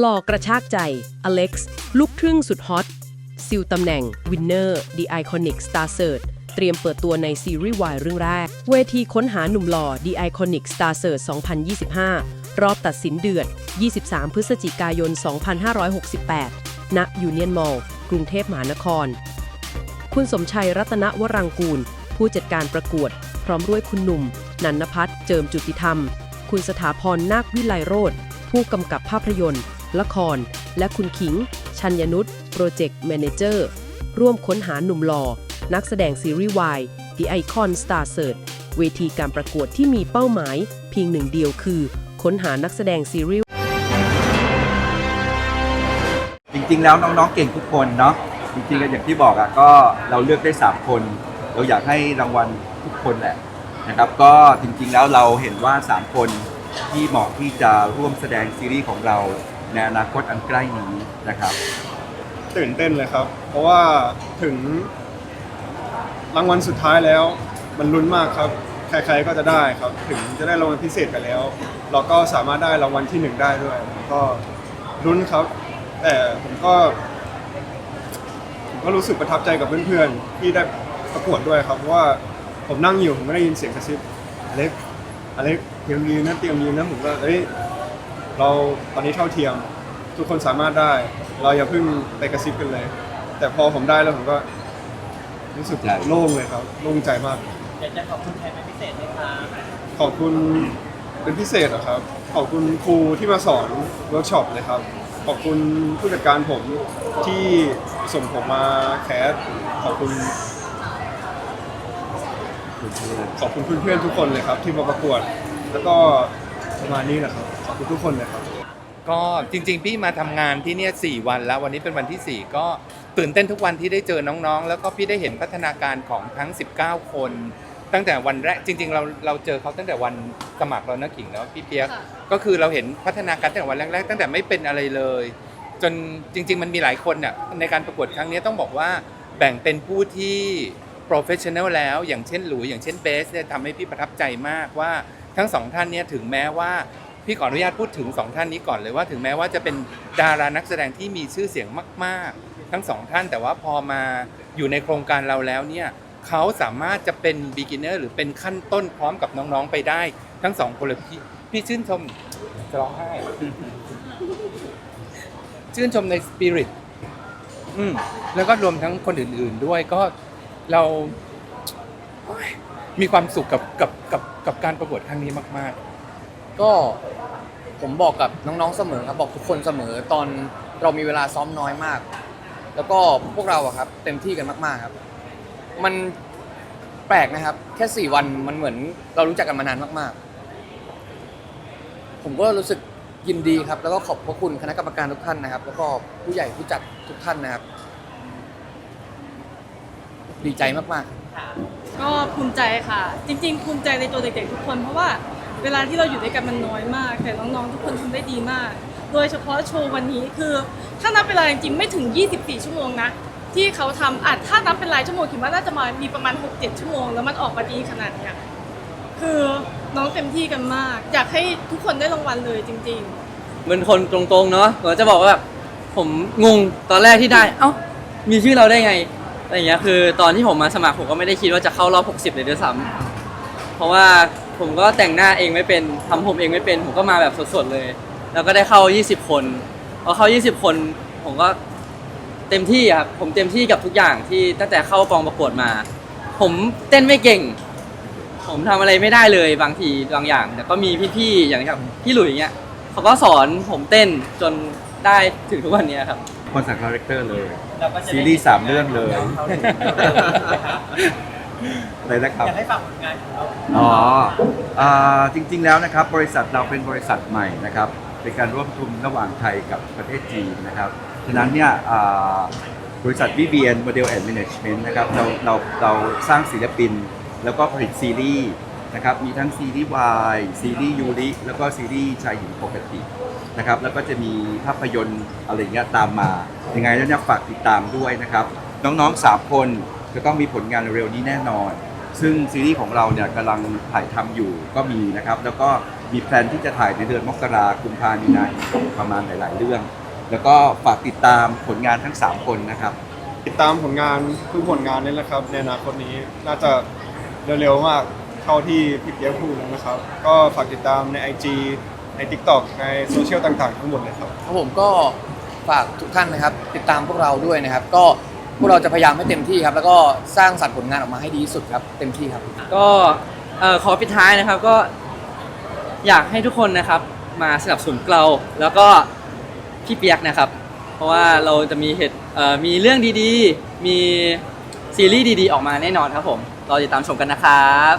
หล่อกระชากใจ อเล็กซ์ ลูกครึ่งสุดฮอตซิลตำแหน่งวินเนอร์ The Iconic Star Search เตรียมเปิดตัวในซีรีส์วายเรื่องแรก เวทีค้นหาหนุ่มหล่อ The Iconic Star Search 2025 รอบตัดสินเดือด23 พฤศจิกายน 2568 ณ ยูเนียนมอลล์ กรุงเทพมหานคร คุณสมชัยรัตนวรังกูล ผู้จัดการประกวด พร้อมด้วยคุณหนุ่ม นันนพัฒน์เจิมจุติธรรม คุณสถาพรนาควิไลโรธผู้กำกับภาพยนตร์ ละคร และคุณขิง ชัญญนุชโปรเจกต์แมเนเจอร์ร่วมค้นหาหนุ่มหล่อ นักแสดงซีรีส์วาย The Icon Star Search เวทีการประกวดที่มีเป้าหมาย เพียงหนึ่งเดียวคือ ค้นหานักแสดงซีรีส์จริง ๆ แล้วน้องๆ เก่งทุกคนเนาะจริงๆก็อย่างที่บอกอะก็เราเลือกได้ 3 คน เราอยากให้รางวัลทุกคนแหละนะครับ ก็จริงๆแล้วเราเห็นว่า 3 คนที่เหมาะที่จะร่วมแสดงซีรีส์ของเรา ในอนาคตอันใกล้นี้นะครับ ตื่นเต้นเลยครับ เพราะว่าถึงรางวัลสุดท้ายแล้ว มันลุ้นมากครับ ใครๆก็จะได้ครับ ถึงจะได้รางวัลพิเศษไปแล้ว เราก็สามารถได้รางวัลที่หนึ่งได้ด้วย ก็ลุ้นครับ แต่ผมก็ผมก็รู้สึกประทับใจกับเพื่อนๆที่ได้ประกวดด้วยครับเพราะว่าผมนั่งอยู่ผมไม่ได้ยินเสียงกระซิบอเล็กอเล็กเตรียมยืนนะเตรียมยืนนะผมก็เอ้ย เราตอนนี้เท่าเทียม ทุกคนสามารถได้ เราอย่าเพิ่งไปกระซิบกันเลย แต่พอผมได้แล้วผมก็รู้สึกใช่โล่งเลยครับ โล่งใจมาก อยากจะขอบคุณใครเป็นพิเศษไหมคะขอบคุณเป็นพิเศษอะครับ ขอบคุณครูที่มาสอนเวิร์กช็อปเลยครับ ขอบคุณผู้จัดการผมที่ส่งผมมาแคสขอบคุณ ขอบคุณเพื่อนๆทุกคนเลยครับ ที่มาประกวด แล้วก็ประมาณนี้แหละครับขอบคุณ ทุกคนเลยครับ ก็จริงๆ พี่มาทำงานที่เนี่ยสวันแล้ววันนี้เป็นวันที่ 4 ก็ตื่นเต้นทุกวันที่ได้เจอน้องๆ แล้วก็พี่ได้เห็นพัฒนาการของทั้ง 19 คน ตั้งแต่วันแรกจริง ๆ เราเราเจอเขาตั้งแต่วันสมัครเรานะขิงแล้วพี่เปียกก็คือเราเห็นพัฒนาการตั้งแต่วันแรกๆ ตั้งแต่ไม่เป็นอะไรเลย จนจริง ๆ มันมีหลายคนน่ะในการประกวดครั้งนี้ต้องบอกว่าแบ่งเป็นผู้ที่ professional แล้วอย่างเช่นหลุยอย่างเช่นเบสเนี่ยทำให้พี่ประทับใจมากว่าทั้งสองท่านเนี่ยถึงแม้ว่า พี่ขออนุญาตพูดถึงสองท่านนี้ก่อนเลยว่าถึงแม้ว่าจะเป็นดารานักแสดงที่มีชื่อเสียงมาก ๆ ทั้งสองท่านแต่ว่าพอมาอยู่ในโครงการเราแล้วเนี่ยเขาสามารถจะเป็น beginner หรือเป็นขั้นต้นพร้อมกับน้องๆไปได้ ทั้งสองคนเลยพี่พี่ชื่นชมจะร้องไห้ชื่นชมในสปิริตอืมแล้วก็รวมทั้งคนอื่น ๆ ด้วยก็เรามีความสุขกับกับกับกับการประกวดครั้งนี้มาก ๆ ก็ผมบอกกับน้องๆเสมอครับบอกทุกคนเสมอตอนเรามีเวลาซ้อมน้อยมาก แล้วก็พวกเราอะครับ เต็มที่กันมากๆครับ มันแปลกนะครับ แค่สี่วันมันเหมือนเรารู้จักกันมานานมากๆ ผมก็รู้สึกยินดีครับ แล้วก็ขอบพระคุณคณะกรรมการทุกท่านนะครับ แล้วก็ผู้ใหญ่ผู้จัดทุกท่านนะครับ ดีใจมากๆก็ภูมิใจค่ะ จริงๆ ภูมิใจในตัวเด็กๆทุกคนเพราะว่า เวลาที่เราอยู่ด้วยกันมันน้อยมาก แต่น้องๆทุกคนทำได้ดีมาก โดยเฉพาะโชว์วันนี้คือ ถ้านับเวลายจริงไม่ถึง 24 ชั่วโมงนะที่เขาทำอาจถ้านับเป็นรายชั่วโมงคิดว่าน่าจะมามีประมาณ 6-7 ชั่วโมง แล้วมันออกมาดีขนาดเนี้ยคือน้องเต็มที่กันมาก อยากให้ทุกคนได้รางวัลเลยจริง ๆเป็นคนตรงๆเนาะผมจะบอกว่าแบบผมงงตอนแรกที่ได้ เอ้ามีชื่อเราได้ไงอะไรอย่างเงี้ยคือตอนที่ผมมาสมัครผมก็ไม่ได้คิดว่าจะเข้ารอบ 60 เลยด้วยซ้ำเพราะว่า ผมก็แต่งหน้าเองไม่เป็นทำผมเองไม่เป็น ผมก็มาแบบสดๆเลย แล้วก็ได้เข้า 20 คนพอเข้า 20 คน ผมก็เต็มที่อะครับผมเต็มที่กับทุกอย่างที่ตั้งแต่เข้ากองประกวดมา ผมเต้นไม่เก่ง ผมทำอะไรไม่ได้เลยบางทีบางอย่าง แต่ก็มีพี่ๆอย่างครับพี่หลุยเงี้ยเขาก็สอนผมเต้นจนได้ถึงทุกวันเนี้ยครับ คนสั่งคาแรคเตอร์เลยเราก็จะได้ซีรีส์สามเรื่องเลยน้ เขาถึงนะครับอะไรนะครับ อยากให้ฝากผลงานของเราอ๋ออ่าจริงๆแล้วนะครับ บริษัทเราเป็นบริษัทใหม่นะครับ เป็นการร่วมทุนระหว่างไทยกับประเทศจีนนะครับ ฉะนั้นเนี่ยอ่าบริษัท VBN Model and Management นะครับเราเราเราสร้างศิลปิน แล้วก็ผลิตซีรีส์นะครับ มีทั้งซีรีส์วายซีรีส์ยูริ แล้วก็ซีรีส์ชายหญิงปกตินะครับ แล้วก็จะมีภาพยนตร์อะไรอย่างเงี้ยตามมา ยังไงแล้วเนี่ยฝากติดตามด้วยนะครับ น้องๆ3คน จะต้องมีผลงานเร็วๆนี้แน่นอน ซึ่งซีรีส์ของเราเนี่ยกำลังถ่ายทำอยู่ก็มีนะครับ แล้วก็มีแพลนที่จะถ่ายในเดือนมกราคมกุมภาพันธ์มีนาประมาณหลาย ๆ เรื่อง แล้วก็ฝากติดตามผลงานทั้ง 3 คนนะครับ ติดตามผลงานทุกผลงานนี่แหละครับ ในอนาคตนี้น่าจะเร็วๆมากเท่าที่พี่เปียกพูดแล้วนะครับ ก็ฝากติดตามใน IG ใน TikTok ในโซเชียลต่างๆ ทั้งหมดเลยครับ ครับผมก็ฝากทุกท่านนะครับ ติดตามพวกเราด้วยนะครับ ก็ พวกเราจะพยายามให้เต็มที่ครับ แล้วก็สร้างสรรค์ผลงานออกมาให้ดีที่สุดครับ เต็มที่ครับ ก็เอ่อขอปิดท้ายนะครับก็อยากให้ทุกคนนะครับ มาสนับสนุนเราแล้วก็พี่เปียกนะครับ เพราะว่าเราจะมีเหตุเอ่อมีเรื่องดีๆ มีซีรีส์ดีๆ ออกมาแน่นอนครับผมรอติดตามชมกันนะครับ